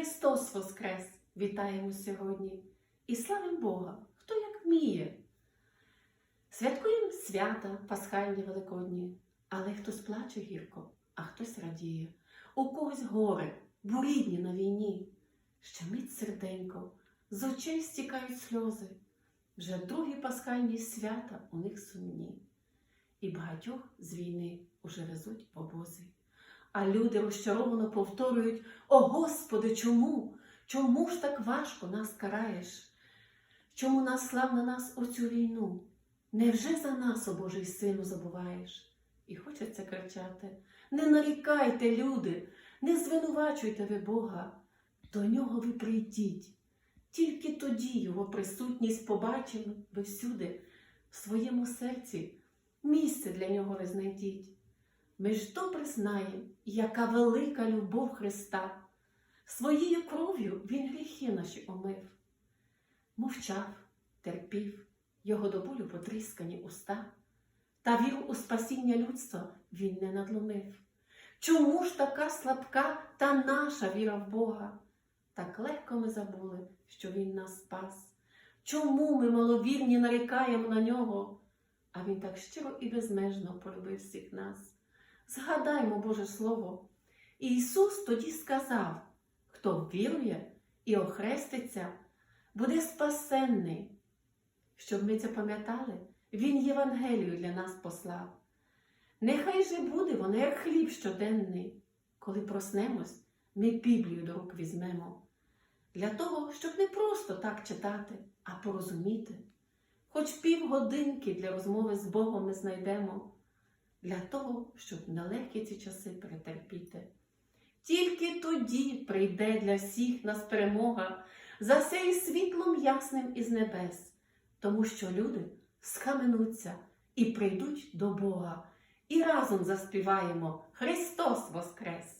Христос Воскрес! Вітаємо сьогодні і славим Бога, хто як вміє. Святкуємо свята Пасхальні Великодні, але хтось плаче гірко, а хтось радіє. У когось горе, бурідні на війні. Щемить серденько, з очей стікають сльози. Вже другі пасхальні свята у них сумні. І багатьох з війни уже везуть в обози. А люди розчаровано повторюють: О Господи, чому? Чому ж так важко нас караєш? Чому наслав на нас оцю війну? Невже за нас, о Божий сину, забуваєш? І хочеться кричати: Не нарікайте, люди, не звинувачуйте ви Бога, до нього ви прийдіть. Тільки тоді Його присутність побачимо ви всюди, в своєму серці, місце для нього ви знайдіть. Ми ж добре знаємо, яка велика любов Христа. Своєю кров'ю Він гріхи наші омив. Мовчав, терпів, його до болю потріскані уста, та віру у спасіння людства він не надломив. Чому ж така слабка та наша віра в Бога? Так легко ми забули, що Він нас спас. Чому ми маловірні нарікаємо на нього? А Він так щиро і безмежно полюбив всіх нас. Згадаймо Боже Слово. І Ісус тоді сказав, хто вірує і охреститься, буде спасенний. Щоб ми це пам'ятали, Він Євангелію для нас послав. Нехай же буде воно, як хліб щоденний. Коли проснемось, ми Біблію до рук візьмемо. Для того, щоб не просто так читати, а порозуміти. Хоч півгодинки для розмови з Богом ми знайдемо, для того, щоб нелегкі ці часи перетерпіти. Тільки тоді прийде для всіх нас перемога, за сей світлом ясним із небес, тому що люди схаменуться і прийдуть до Бога, і разом заспіваємо Христос Воскрес!